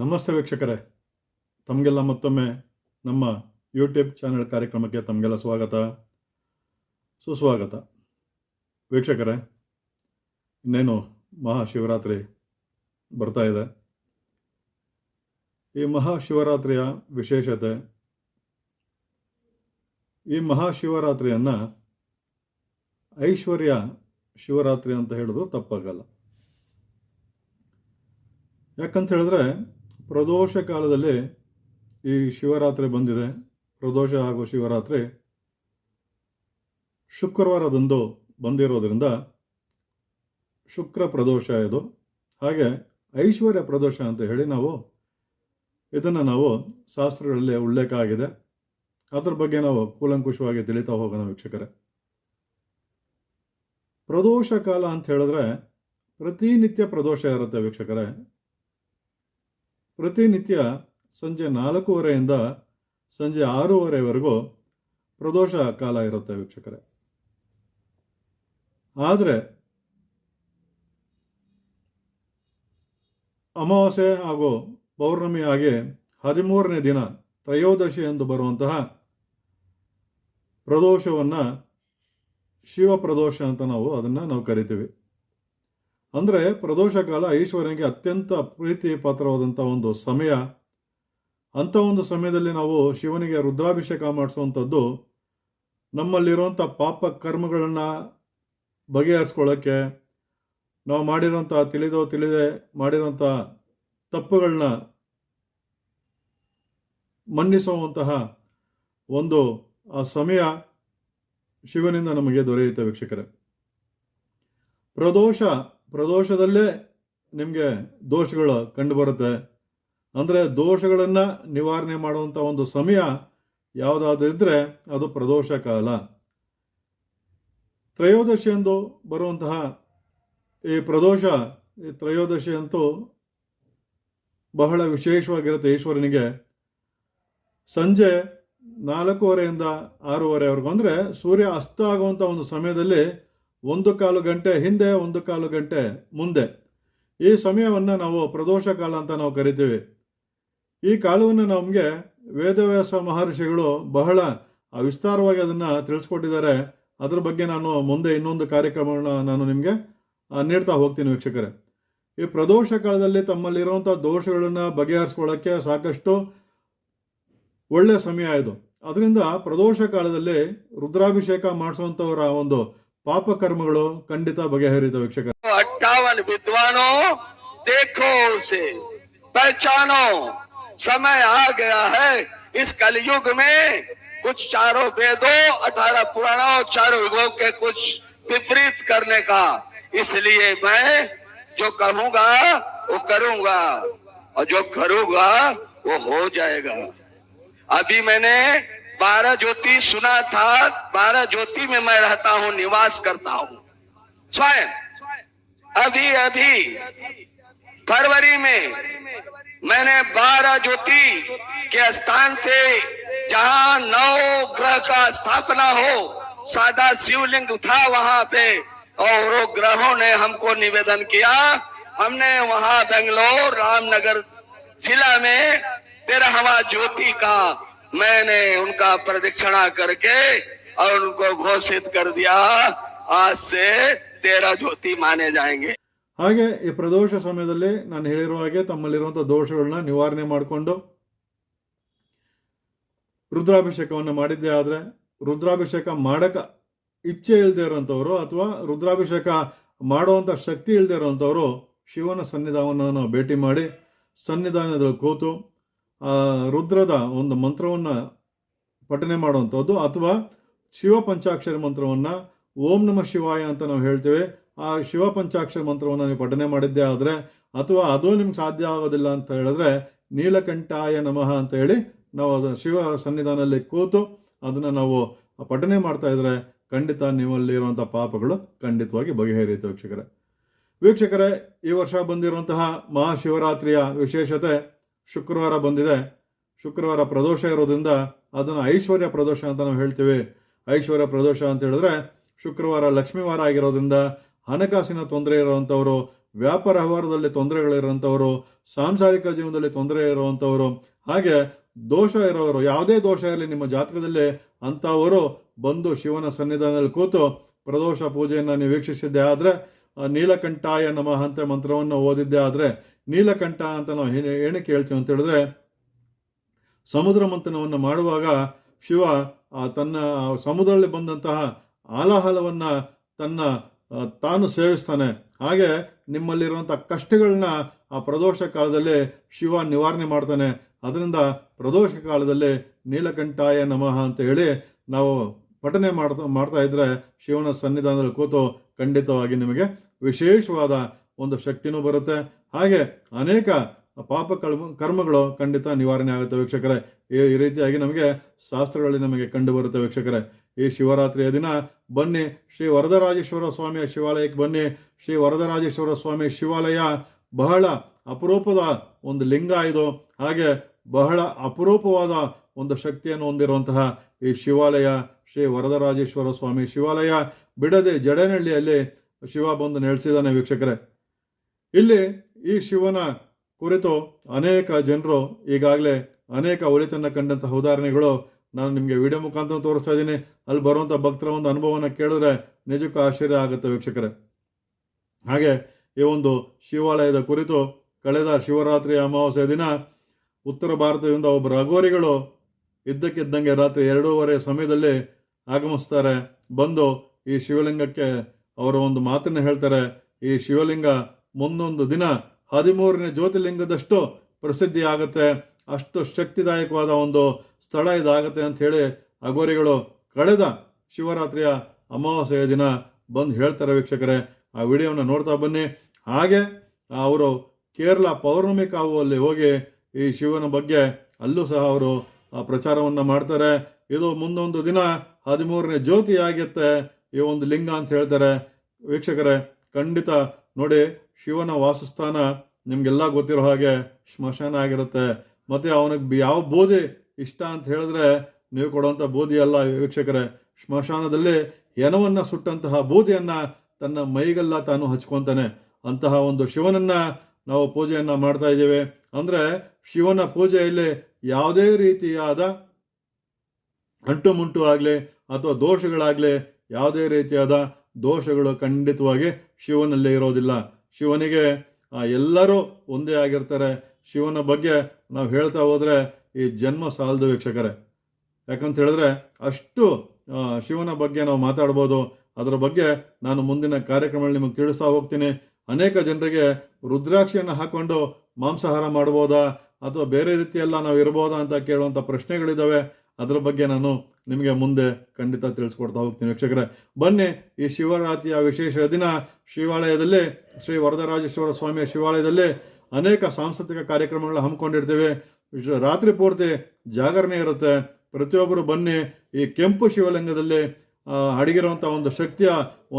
ನಮಸ್ತೆ ವೀಕ್ಷಕರೇ. ತಮಗೆಲ್ಲ ಮತ್ತೊಮ್ಮೆ ನಮ್ಮ ಯೂಟ್ಯೂಬ್ ಚಾನೆಲ್ ಕಾರ್ಯಕ್ರಮಕ್ಕೆ ತಮಗೆಲ್ಲ ಸ್ವಾಗತ. ಸುಸ್ವಾಗತ. ವೀಕ್ಷಕರೇ, ಇನ್ನೇನು ಮಹಾಶಿವರಾತ್ರಿ ಬರ್ತಾ ಇದೆ. ಈ ಮಹಾಶಿವರಾತ್ರಿಯ ವಿಶೇಷತೆ, ಈ ಮಹಾಶಿವರಾತ್ರಿಯನ್ನು ಐಶ್ವರ್ಯ ಶಿವರಾತ್ರಿ ಅಂತ ಹೇಳಿದ್ರು ತಪ್ಪಾಗಲ್ಲ. ಯಾಕಂತ ಹೇಳಿದ್ರೆ ಪ್ರದೋಷ ಕಾಲದಲ್ಲಿ ಈ ಶಿವರಾತ್ರಿ ಬಂದಿದೆ. ಪ್ರದೋಷ ಹಾಗೂ ಶಿವರಾತ್ರಿ ಶುಕ್ರವಾರದಂದು ಬಂದಿರೋದ್ರಿಂದ ಶುಕ್ರ ಪ್ರದೋಷ ಇದು. ಹಾಗೆ ಐಶ್ವರ್ಯ ಪ್ರದೋಷ ಅಂತ ಹೇಳಿ ನಾವು ಇದನ್ನು ನಾವು ಶಾಸ್ತ್ರಗಳಲ್ಲಿ ಉಲ್ಲೇಖ ಆಗಿದೆ ಅದರ ಬಗ್ಗೆ ನಾವು ಕೂಲಂಕುಷವಾಗಿ ತಿಳಿತಾ ಹೋಗೋಣ ವೀಕ್ಷಕರೇ. ಪ್ರದೋಷ ಕಾಲ ಅಂತ ಹೇಳಿದ್ರೆ ಪ್ರತಿನಿತ್ಯ ಪ್ರದೋಷ ಇರುತ್ತೆ ವೀಕ್ಷಕರೇ. ಪ್ರತಿನಿತ್ಯ ಸಂಜೆ ನಾಲ್ಕೂವರೆಯಿಂದ ಸಂಜೆ ಆರೂವರೆವರೆಗೂ ಪ್ರದೋಷ ಕಾಲ ಇರುತ್ತೆ ವೀಕ್ಷಕರೇ. ಆದರೆ ಅಮಾವಾಸ್ಯೆ ಹಾಗೂ ಪೌರ್ಣಮಿ ಹಾಗೆ ಹದಿಮೂರನೇ ದಿನ ತ್ರಯೋದಶಿ ಎಂದು ಬರುವಂತಹ ಪ್ರದೋಷವನ್ನು ಶಿವ ಪ್ರದೋಷ ಅಂತ ನಾವು ಅದನ್ನು ನಾವು ಕರಿತೀವಿ. ಅಂದರೆ ಪ್ರದೋಷ ಕಾಲ ಈಶ್ವರನಿಗೆ ಅತ್ಯಂತ ಪ್ರೀತಿ ಪಾತ್ರವಾದಂಥ ಒಂದು ಸಮಯ. ಅಂಥ ಒಂದು ಸಮಯದಲ್ಲಿ ನಾವು ಶಿವನಿಗೆ ರುದ್ರಾಭಿಷೇಕ ಮಾಡಿಸುವಂಥದ್ದು. ನಮ್ಮಲ್ಲಿರುವಂಥ ಪಾಪ ಕರ್ಮಗಳನ್ನು ಬಗೆಹರಿಸ್ಕೊಳ್ಳೋಕ್ಕೆ, ನಾವು ಮಾಡಿರೋಂಥ ತಿಳಿದೋ ತಿಳಿದೆ ಮಾಡಿರೋಂಥ ತಪ್ಪುಗಳನ್ನ ಮನ್ನಿಸುವಂತಹ ಒಂದು, ಆ ಸಮಯ ಶಿವನಿಂದ ನಮಗೆ ದೊರೆಯುತ್ತೆ ವೀಕ್ಷಕರೇ. ಪ್ರದೋಷ ಪ್ರದೋಷದಲ್ಲೇ ನಿಮಗೆ ದೋಷಗಳು ಕಂಡುಬರುತ್ತೆ. ಅಂದರೆ ದೋಷಗಳನ್ನು ನಿವಾರಣೆ ಮಾಡುವಂಥ ಒಂದು ಸಮಯ ಯಾವುದಾದ್ರೂ ಇದ್ದರೆ ಅದು ಪ್ರದೋಷ ಕಾಲ. ತ್ರಯೋದಶಿ ಎಂದು ಬರುವಂತಹ ಈ ಪ್ರದೋಷ, ಈ ತ್ರಯೋದಶಿ ಅಂತೂ ಬಹಳ ವಿಶೇಷವಾಗಿರುತ್ತೆ ಈಶ್ವರನಿಗೆ. ಸಂಜೆ ನಾಲ್ಕೂವರೆಯಿಂದ ಆರೂವರೆವರೆಗೂ ಅಂದರೆ ಸೂರ್ಯ ಅಸ್ತ ಆಗುವಂಥ ಒಂದು ಸಮಯದಲ್ಲಿ ಒಂದು ಕಾಲು ಗಂಟೆ ಹಿಂದೆ, ಒಂದು ಕಾಲು ಗಂಟೆ ಮುಂದೆ. ಈ ಸಮಯವನ್ನು ನಾವು ಪ್ರದೋಷ ಕಾಲ ಅಂತ ನಾವು ಕರಿತೀವಿ. ಈ ಕಾಲವನ್ನು ನಮಗೆ ವೇದವ್ಯಾಸ ಮಹರ್ಷಿಗಳು ಬಹಳ ವಿಸ್ತಾರವಾಗಿ ಅದನ್ನು ತಿಳಿಸ್ಕೊಟ್ಟಿದ್ದಾರೆ. ಅದರ ಬಗ್ಗೆ ನಾನು ಮುಂದೆ ಇನ್ನೊಂದು ಕಾರ್ಯಕ್ರಮವನ್ನು ನಾನು ನಿಮಗೆ ನೀಡ್ತಾ ಹೋಗ್ತೀನಿ ವೀಕ್ಷಕರೇ. ಈ ಪ್ರದೋಷ ಕಾಲದಲ್ಲಿ ತಮ್ಮಲ್ಲಿರುವಂಥ ದೋಷಗಳನ್ನು ಬಗೆಹರಿಸ್ಕೊಳ್ಳೋಕ್ಕೆ ಸಾಕಷ್ಟು ಒಳ್ಳೆಯ ಸಮಯ ಇದು. ಅದರಿಂದ ಪ್ರದೋಷ ಕಾಲದಲ್ಲಿ ರುದ್ರಾಭಿಷೇಕ ಮಾಡಿಸುವಂಥವರ ಒಂದು ಪಾಪ ಕರ್ಮಗಳು ಖಂಡಿತ ಬಗೆಹರಿತ ವೀಕ್ಷಕ अट्ठावन विद्वानों देखो उसे पहचानो समय आ गया है इस कलयुग में कुछ चारों वेदों अठारह पुराणों चारों युगों के कुछ विपरीत करने का इसलिए मैं जो कहूंगा वो करूंगा और जो करूंगा वो हो जाएगा अभी मैंने बारह ज्योति, सुना था, बारह ज्योति में मैं रहता हूँ, निवास करता हूँ। स्वयं। अभी अभी, फरवरी में मैंने बारह ज्योति के स्थान पे, जहाँ नौ ग्रह का स्थापना हो, सादा शिवलिंग था वहाँ पे, और वो ग्रहों ने हमको निवेदन किया, हमने वहाँ बेंगलोर, रामनगर जिला में तेरहवा ज्योति का मैंने उनका प्रदक्षिणा करके और उनको घोषित कर दिया आज से तेरह ज्योति माने जाएंगे ಹಾಗೆ ಈ ಪ್ರದೋಷ ಸಮಯದಲ್ಲಿ ನಾನು ಹೇಳಿರುವ ಹಾಗೆ ತಮ್ಮಲ್ಲಿರುವಂಥ ದೋಷಗಳನ್ನ ನಿವಾರಣೆ ಮಾಡಿಕೊಂಡು ರುದ್ರಾಭಿಷೇಕವನ್ನು ಮಾಡಿದ್ದೇ ಆದರೆ ರುದ್ರಾಭಿಷೇಕ ಮಾಡಕ ಇಚ್ಛೆ ಇಲ್ಲದೆ ಇರೋಂಥವ್ರು ಅಥವಾ ರುದ್ರಾಭಿಷೇಕ ಮಾಡುವಂಥ ಶಕ್ತಿ ಇಲ್ಲದೆ ಇರೋಂಥವ್ರು ಶಿವನ ಸನ್ನಿಧಾನವನ್ನು ಭೇಟಿ ಮಾಡಿ ಸನ್ನಿಧಾನದಲ್ಲಿ ಕೂತು ಆ ರುದ್ರದ ಒಂದು ಮಂತ್ರವನ್ನು ಪಠನೆ ಮಾಡುವಂಥದ್ದು ಅಥವಾ ಶಿವ ಪಂಚಾಕ್ಷರಿ ಮಂತ್ರವನ್ನು ಓಂ ನಮ ಶಿವಾಯ ಅಂತ ನಾವು ಹೇಳ್ತೇವೆ. ಆ ಶಿವ ಪಂಚಾಕ್ಷರ ಮಂತ್ರವನ್ನು ನೀವು ಪಠನೆ ಮಾಡಿದ್ದೇ ಆದರೆ ಅಥವಾ ಅದು ನಿಮ್ಗೆ ಸಾಧ್ಯ ಆಗೋದಿಲ್ಲ ಅಂತ ಹೇಳಿದ್ರೆ ನೀಲಕಂಠಾಯ ನಮಃ ಅಂತ ಹೇಳಿ ನಾವು ಅದು ಶಿವ ಸನ್ನಿಧಾನದಲ್ಲಿ ಕೂತು ಅದನ್ನು ನಾವು ಪಠನೆ ಮಾಡ್ತಾ ಇದ್ರೆ ಖಂಡಿತ ನಿಮ್ಮಲ್ಲಿರುವಂಥ ಪಾಪಗಳು ಖಂಡಿತವಾಗಿ ಬಗೆಹರಿಯುತ್ತೆ ವೀಕ್ಷಕರೇ. ವೀಕ್ಷಕರೇ, ಈ ವರ್ಷ ಬಂದಿರುವಂತಹ ಮಹಾಶಿವರಾತ್ರಿಯ ವಿಶೇಷತೆ ಶುಕ್ರವಾರ ಬಂದಿದೆ. ಶುಕ್ರವಾರ ಪ್ರದೋಷ ಇರೋದ್ರಿಂದ ಅದನ್ನು ಐಶ್ವರ್ಯ ಪ್ರದೋಷ ಅಂತ ನಾವು ಹೇಳ್ತೀವಿ. ಐಶ್ವರ್ಯ ಪ್ರದೋಷ ಅಂತ ಹೇಳಿದ್ರೆ ಶುಕ್ರವಾರ ಲಕ್ಷ್ಮೀವಾರ ಆಗಿರೋದ್ರಿಂದ ಹಣಕಾಸಿನ ತೊಂದರೆ ಇರುವಂಥವರು ವ್ಯಾಪಾರ ವ್ಯವಹಾರದಲ್ಲಿ ತೊಂದರೆಗಳಿರುವಂಥವರು ಸಾಂಸಾರಿಕ ಜೀವನದಲ್ಲಿ ತೊಂದರೆ ಇರುವಂಥವರು ಹಾಗೆ ದೋಷ ಇರೋರು, ಯಾವುದೇ ದೋಷ ಇರಲಿ ನಿಮ್ಮ ಜಾತಕದಲ್ಲಿ ಅಂಥವರು ಬಂದು ಶಿವನ ಸನ್ನಿಧಾನದಲ್ಲಿ ಕೂತು ಪ್ರದೋಷ ಪೂಜೆಯನ್ನು ನೀವು ವೀಕ್ಷಿಸಿದ್ದೆ ಆದರೆ ನೀಲಕಂಠಾಯ ನಮಃ ಅಂತ ಮಂತ್ರವನ್ನು ಓದಿದ್ದೆ, ಆದರೆ ನೀಲಕಂಠ ಅಂತ ನಾವು ಏನು ಏನಕ್ಕೆ ಹೇಳ್ತೀವಿ ಅಂತ ಹೇಳಿದ್ರೆ, ಸಮುದ್ರ ಮಂಥನವನ್ನು ಮಾಡುವಾಗ ಶಿವ ತನ್ನ ಸಮುದ್ರದಲ್ಲಿ ಬಂದಂತಹ ಆಲಾಹಲವನ್ನು ತನ್ನ ತಾನು ಸೇವಿಸ್ತಾನೆ. ಹಾಗೆ ನಿಮ್ಮಲ್ಲಿರುವಂಥ ಕಷ್ಟಗಳನ್ನ ಆ ಪ್ರದೋಷ ಕಾಲದಲ್ಲಿ ಶಿವ ನಿವಾರಣೆ ಮಾಡ್ತಾನೆ. ಅದರಿಂದ ಪ್ರದೋಷ ಕಾಲದಲ್ಲಿ ನೀಲಕಂಠಾಯ ನಮಃ ಅಂತ ಹೇಳಿ ನಾವು ಪಠನೆ ಮಾಡ್ತಾ ಮಾಡ್ತಾ ಇದ್ರೆ ಶಿವನ ಸನ್ನಿಧಾನದಲ್ಲಿ ಕೂತು ಖಂಡಿತವಾಗಿ ನಿಮಗೆ ವಿಶೇಷವಾದ ಒಂದು ಶಕ್ತಿನೂ ಬರುತ್ತೆ. ಹಾಗೆ ಅನೇಕ ಪಾಪ ಕರ್ಮ, ಕರ್ಮಗಳು ಖಂಡಿತ ನಿವಾರಣೆ ಆಗುತ್ತೆ ವೀಕ್ಷಕರೇ. ಈ ಈ ರೀತಿಯಾಗಿ ನಮಗೆ ಶಾಸ್ತ್ರಗಳಲ್ಲಿ ನಮಗೆ ಕಂಡು ಬರುತ್ತೆ ವೀಕ್ಷಕರೇ. ಈ ಶಿವರಾತ್ರಿಯ ದಿನ ಬನ್ನಿ, ಶ್ರೀ ವರದರಾಜೇಶ್ವರ ಸ್ವಾಮಿಯ ಶಿವಾಲಯಕ್ಕೆ ಬನ್ನಿ. ಶ್ರೀ ವರದರಾಜೇಶ್ವರ ಸ್ವಾಮಿ ಶಿವಾಲಯ ಬಹಳ ಅಪರೂಪದ ಒಂದು ಲಿಂಗ ಇದು. ಹಾಗೆ ಬಹಳ ಅಪರೂಪವಾದ ಒಂದು ಶಕ್ತಿಯನ್ನು ಹೊಂದಿರುವಂತಹ ಈ ಶಿವಾಲಯ, ಶ್ರೀ ವರದರಾಜೇಶ್ವರ ಸ್ವಾಮಿ ಶಿವಾಲಯ. ಬಿಡದೆ ಜಡನಹಳ್ಳಿಯಲ್ಲಿ ಶಿವ ಬಂದು ನೆಲೆಸಿದ್ದಾನೆ ವೀಕ್ಷಕರೇ. ಇಲ್ಲಿ ಈ ಶಿವನ ಕುರಿತು ಅನೇಕ ಜನರು ಈಗಾಗಲೇ ಅನೇಕ ಒಳಿತನ್ನು ಕಂಡಂತಹ ಉದಾಹರಣೆಗಳು ನಾನು ನಿಮಗೆ ವಿಡಿಯೋ ಮುಖಾಂತರ ತೋರಿಸ್ತಾ ಇದ್ದೀನಿ. ಅಲ್ಲಿ ಬರುವಂಥ ಭಕ್ತರ ಒಂದು ಅನುಭವನ ಕೇಳಿದ್ರೆ ನಿಜಕ್ಕೂ ಆಶ್ಚರ್ಯ ಆಗುತ್ತೆ ವೀಕ್ಷಕರೇ. ಹಾಗೆ ಈ ಒಂದು ಶಿವಾಲಯದ ಕುರಿತು ಕಳೆದ ಶಿವರಾತ್ರಿ ಅಮಾವಾಸ್ಯ ದಿನ ಉತ್ತರ ಭಾರತದಿಂದ ಒಬ್ಬರು ಅಘೋರಿಗಳು ಇದ್ದಕ್ಕಿದ್ದಂಗೆ ರಾತ್ರಿ ಎರಡೂವರೆ ಸಮಯದಲ್ಲಿ ಆಗಮಿಸ್ತಾರೆ. ಬಂದು ಈ ಶಿವಲಿಂಗಕ್ಕೆ ಅವರು ಒಂದು ಮಾತನ್ನು ಹೇಳ್ತಾರೆ, ಈ ಶಿವಲಿಂಗ ಮುಂದೊಂದು ದಿನ ಹದಿಮೂರನೇ ಜ್ಯೋತಿರ್ಲಿಂಗದಷ್ಟು ಪ್ರಸಿದ್ಧಿ ಆಗುತ್ತೆ ಅಷ್ಟು ಶಕ್ತಿದಾಯಕವಾದ ಒಂದು ಸ್ಥಳ ಇದಾಗುತ್ತೆ ಅಂತ ಹೇಳಿ ಅಗೋರಿಗಳು ಕಳೆದ ಶಿವರಾತ್ರಿಯ ಅಮಾವಾಸ್ಯೆಯ ದಿನ ಬಂದು ಹೇಳ್ತಾರೆ ವೀಕ್ಷಕರೇ. ಆ ವಿಡಿಯೋವನ್ನು ನೋಡ್ತಾ ಬನ್ನಿ. ಹಾಗೆ ಅವರು ಕೇರಳ ಪೌರ್ಣಮಿ ಕಾವುವಲ್ಲಿ ಹೋಗಿ ಈ ಶಿವನ ಬಗ್ಗೆ ಅಲ್ಲೂ ಸಹ ಅವರು ಪ್ರಚಾರವನ್ನು ಮಾಡ್ತಾರೆ. ಇದು ಮುಂದೊಂದು ದಿನ ಹದಿಮೂರನೇ ಜ್ಯೋತಿ ಆಗಿರುತ್ತೆ ಈ ಒಂದು ಲಿಂಗ ಅಂತ ಹೇಳ್ತಾರೆ. ವೀಕ್ಷಕರೇ, ಖಂಡಿತ ನೋಡಿ, ಶಿವನ ವಾಸಸ್ಥಾನ ನಿಮಗೆಲ್ಲ ಗೊತ್ತಿರೋ ಹಾಗೆ ಸ್ಮಶಾನ ಆಗಿರುತ್ತೆ. ಮತ್ತೆ ಅವನಿಗೆ ಯಾವ ಬೋಧಿ ಇಷ್ಟ ಅಂತ ಹೇಳಿದ್ರೆ ನೀವು ಕೊಡುವಂಥ ಬೂದಿ ಅಲ್ಲ ವೀಕ್ಷಕರೇ. ಸ್ಮಶಾನದಲ್ಲಿ ಹೆನವನ್ನು ಸುಟ್ಟಂತಹ ಬೂದಿಯನ್ನ ತನ್ನ ಮೈಗೆಲ್ಲ ತಾನು ಹಚ್ಕೊತಾನೆ. ಅಂತಹ ಒಂದು ಶಿವನನ್ನ ನಾವು ಪೂಜೆಯನ್ನು ಮಾಡ್ತಾ ಇದ್ದೇವೆ. ಅಂದ್ರೆ ಶಿವನ ಪೂಜೆಯಲ್ಲಿ ಯಾವುದೇ ರೀತಿಯಾದ ಅಂಟು ಮುಂಟು ಆಗಲಿ ಅಥವಾ ದೋಷಗಳಾಗಲಿ ಯಾವುದೇ ರೀತಿಯಾದ ದೋಷಗಳು ಖಂಡಿತವಾಗಿ ಶಿವನಲ್ಲಿ ಇರೋದಿಲ್ಲ. ಶಿವನಿಗೆ ಎಲ್ಲರೂ ಒಂದೇ ಆಗಿರ್ತಾರೆ. ಶಿವನ ಬಗ್ಗೆ ನಾವು ಹೇಳ್ತಾ ಹೋದರೆ ಈ ಜನ್ಮ ಸಾಲದು ವೀಕ್ಷಕರೇ. ಯಾಕಂತ ಹೇಳಿದ್ರೆ ಅಷ್ಟು ಶಿವನ ಬಗ್ಗೆ ನಾವು ಮಾತಾಡ್ಬೋದು. ಅದರ ಬಗ್ಗೆ ನಾನು ಮುಂದಿನ ಕಾರ್ಯಕ್ರಮದಲ್ಲಿ ನಿಮಗೆ ತಿಳಿಸ್ತಾ ಹೋಗ್ತೀನಿ. ಅನೇಕ ಜನರಿಗೆ ರುದ್ರಾಕ್ಷಿಯನ್ನು ಹಾಕ್ಕೊಂಡು ಮಾಂಸಾಹಾರ ಮಾಡ್ಬೋದಾ? ಅಥವಾ ಬೇರೆ ರೀತಿಯೆಲ್ಲ ನಾವು ಇರ್ಬೋದಾ ಅಂತ ಕೇಳುವಂಥ ಪ್ರಶ್ನೆಗಳಿದ್ದಾವೆ. ಅದರ ಬಗ್ಗೆ ನಾನು ನಿಮಗೆ ಮುಂದೆ ಖಂಡಿತ ತಿಳಿಸ್ಕೊಡ್ತಾ ಹೋಗ್ತೀನಿ. ವೀಕ್ಷಕರೇ, ಬನ್ನಿ ಈ ಶಿವರಾತ್ರಿಯ ವಿಶೇಷ ದಿನ. ಶಿವಾಲಯದಲ್ಲಿ, ಶ್ರೀ ವರದರಾಜೇಶ್ವರ ಸ್ವಾಮಿಯ ಶಿವಾಲಯದಲ್ಲಿ ಅನೇಕ ಸಾಂಸ್ಕೃತಿಕ ಕಾರ್ಯಕ್ರಮಗಳು ಹಮ್ಮಿಕೊಂಡಿರ್ತೇವೆ. ರಾತ್ರಿ ಪೂರ್ತಿ ಜಾಗರಣೆ ಇರುತ್ತೆ. ಪ್ರತಿಯೊಬ್ಬರು ಬನ್ನಿ ಈ ಕೆಂಪು ಶಿವಲಿಂಗದಲ್ಲಿ ಅಡಗಿರುವಂಥ ಒಂದು ಶಕ್ತಿಯ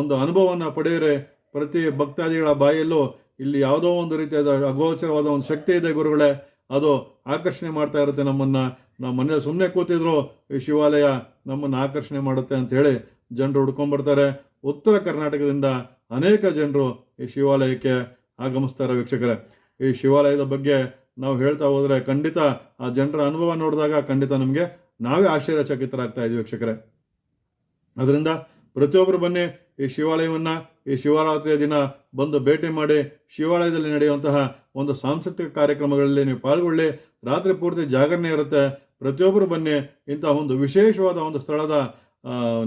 ಒಂದು ಅನುಭವವನ್ನು ಪಡೆಯಿರಿ. ಪ್ರತಿ ಭಕ್ತಾದಿಗಳ ಬಾಯಲ್ಲೂ ಇಲ್ಲಿ ಯಾವುದೋ ಒಂದು ರೀತಿಯಾದ ಅಗೋಚರವಾದ ಒಂದು ಶಕ್ತಿ ಇದೆ ಗುರುಗಳೇ. ಅದು ಆಕರ್ಷಣೆ ಮಾಡ್ತಾ ಇರುತ್ತೆ ನಮ್ಮನ್ನ. ನಾವು ಮನೇಲಿ ಸುಮ್ಮನೆ ಕೂತಿದ್ರು ಈ ಶಿವಾಲಯ ನಮ್ಮನ್ನು ಆಕರ್ಷಣೆ ಮಾಡುತ್ತೆ ಅಂತ ಹೇಳಿ ಜನರು ಹುಡ್ಕೊಂಡ್ಬರ್ತಾರೆ. ಉತ್ತರ ಕರ್ನಾಟಕದಿಂದ ಅನೇಕ ಜನರು ಈ ಶಿವಾಲಯಕ್ಕೆ ಆಗಮಿಸ್ತಾರೆ ವೀಕ್ಷಕರೇ. ಈ ಶಿವಾಲಯದ ಬಗ್ಗೆ ನಾವು ಹೇಳ್ತಾ ಹೋದರೆ ಖಂಡಿತ ಆ ಜನರ ಅನುಭವ ನೋಡಿದಾಗ ಖಂಡಿತ ನಮಗೆ ನಾವೇ ಆಶ್ಚರ್ಯಚಕಿತರಾಗ್ತಾ ಇದ್ದೀವಿ ವೀಕ್ಷಕರೇ. ಅದರಿಂದ ಪ್ರತಿಯೊಬ್ಬರು ಬನ್ನಿ ಈ ಶಿವಾಲಯವನ್ನು, ಈ ಶಿವರಾತ್ರಿಯ ದಿನ ಬಂದು ಭೇಟಿ ಮಾಡಿ ಶಿವಾಲಯದಲ್ಲಿ ನಡೆಯುವಂತಹ ಒಂದು ಸಾಂಸ್ಕೃತಿಕ ಕಾರ್ಯಕ್ರಮಗಳಲ್ಲಿ ನೀವು ಪಾಲ್ಗೊಳ್ಳಿ. ರಾತ್ರಿ ಪೂರ್ತಿ ಜಾಗರಣೆ ಇರುತ್ತೆ. ಪ್ರತಿಯೊಬ್ಬರು ಬನ್ನಿ, ಇಂಥ ಒಂದು ವಿಶೇಷವಾದ ಒಂದು ಸ್ಥಳದ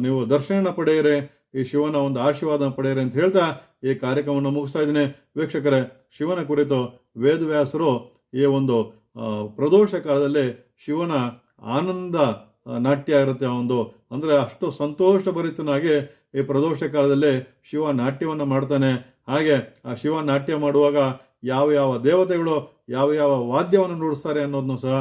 ನೀವು ದರ್ಶನ ಪಡೆಯಿರಿ, ಈ ಶಿವನ ಒಂದು ಆಶೀರ್ವಾದ ಪಡೆಯಿರಿ ಅಂತ ಹೇಳ್ತಾ ಈ ಕಾರ್ಯಕ್ರಮವನ್ನು ಮುಗಿಸ್ತಾ ಇದ್ದೀನಿ. ವೀಕ್ಷಕರೇ, ಶಿವನ ಕುರಿತು ವೇದವ್ಯಾಸರು ಈ ಒಂದು ಪ್ರದೋಷ ಕಾಲದಲ್ಲಿ ಶಿವನ ಆನಂದ ನಾಟ್ಯ ಇರುತ್ತೆ ಒಂದು, ಅಂದರೆ ಅಷ್ಟು ಸಂತೋಷಭರಿತನಾಗಿ ಈ ಪ್ರದೋಷ ಕಾಲದಲ್ಲಿ ಶಿವ ನಾಟ್ಯವನ್ನು ಮಾಡ್ತಾನೆ. ಹಾಗೆ ಆ ಶಿವ ನಾಟ್ಯ ಮಾಡುವಾಗ ಯಾವ ಯಾವ ದೇವತೆಗಳು ಯಾವ ಯಾವ ವಾದ್ಯವನ್ನು ನುಡಿಸ್ತಾರೆ ಅನ್ನೋದನ್ನು ಸಹ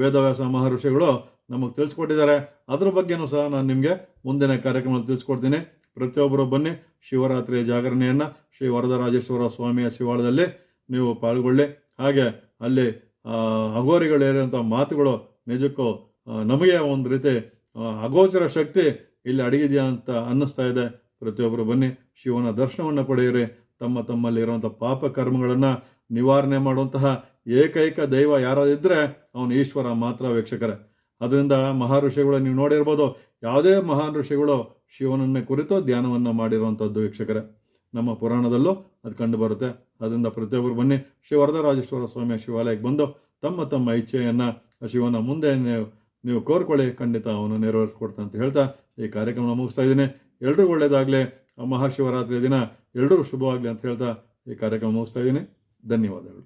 ವೇದವ್ಯಾಸ ಮಹರ್ಷಿಗಳು ನಮಗೆ ತಿಳಿಸ್ಕೊಟ್ಟಿದ್ದಾರೆ. ಅದ್ರ ಬಗ್ಗೆನೂ ಸಹ ನಾನು ನಿಮಗೆ ಮುಂದಿನ ಕಾರ್ಯಕ್ರಮದಲ್ಲಿ ತಿಳಿಸ್ಕೊಡ್ತೀನಿ. ಪ್ರತಿಯೊಬ್ಬರು ಬನ್ನಿ, ಶಿವರಾತ್ರಿಯ ಜಾಗರಣೆಯನ್ನು ಶ್ರೀ ವರದರಾಜೇಶ್ವರ ಸ್ವಾಮಿಯ ಶಿವಾಳದಲ್ಲಿ ನೀವು ಪಾಲ್ಗೊಳ್ಳಿ. ಹಾಗೆ ಅಲ್ಲಿ ಅಘೋರಿಗಳು ಹೇಳಿದಂಥ ಮಾತುಗಳು ನಿಜಕ್ಕೂ ನಮಗೆ ಒಂದು ರೀತಿ ಅಗೋಚರ ಶಕ್ತಿ ಇಲ್ಲಿ ಅಡಗಿದೆಯಾ ಅಂತ ಅನ್ನಿಸ್ತಾ ಇದೆ. ಪ್ರತಿಯೊಬ್ಬರು ಬನ್ನಿ, ಶಿವನ ದರ್ಶನವನ್ನು ಪಡೆಯಿರಿ. ತಮ್ಮ ತಮ್ಮಲ್ಲಿರುವಂಥ ಪಾಪ ಕರ್ಮಗಳನ್ನು ನಿವಾರಣೆ ಮಾಡುವಂತಹ ಏಕೈಕ ದೈವ ಯಾರಾದಿದ್ದರೆ ಅವನು ಈಶ್ವರ ಮಾತ್ರ ವೀಕ್ಷಕರೇ. ಅದರಿಂದ ಮಹರ್ಷಿಗಳು ನೀವು ನೋಡಿರ್ಬೋದು, ಯಾವುದೇ ಮಹಾನ್ ಋಷಿಗಳು ಶಿವನನ್ನೇ ಕುರಿತು ಧ್ಯಾನವನ್ನು ಮಾಡಿರುವಂಥದ್ದು ವೀಕ್ಷಕರೇ. ನಮ್ಮ ಪುರಾಣದಲ್ಲೂ ಅದು ಕಂಡು ಬರುತ್ತೆ. ಅದರಿಂದ ಪ್ರತಿಯೊಬ್ಬರು ಬನ್ನಿ ಶ್ರೀ ವರದರಾಜೇಶ್ವರ ಸ್ವಾಮಿಯ ಶಿವಾಲಯಕ್ಕೆ ಬಂದು ತಮ್ಮ ತಮ್ಮ ಇಚ್ಛೆಯನ್ನು ಶಿವನ ಮುಂದೆ ನೀವು ನೀವು ಕೋರ್ಕೊಳ್ಳಿ, ಖಂಡಿತ ಅವನು ನೆರವೇರಿಸ್ಕೊಡ್ತಾನೆ ಅಂತ ಹೇಳ್ತಾ ಈ ಕಾರ್ಯಕ್ರಮ ಮುಗಿಸ್ತಾ ಇದ್ದೀನಿ. ಎಲ್ರಿಗೂ ಒಳ್ಳೆಯದಾಗಲಿ ಮಹಾಶಿವರಾತ್ರಿಯ ದಿನ ಎಲ್ರಿಗೂ ಶುಭವಾಗಲಿ ಅಂತ ಹೇಳ್ತಾ ಈ ಕಾರ್ಯಕ್ರಮ ಮುಗಿಸ್ತಾ ಇದ್ದೀನಿ. ಧನ್ಯವಾದಗಳು.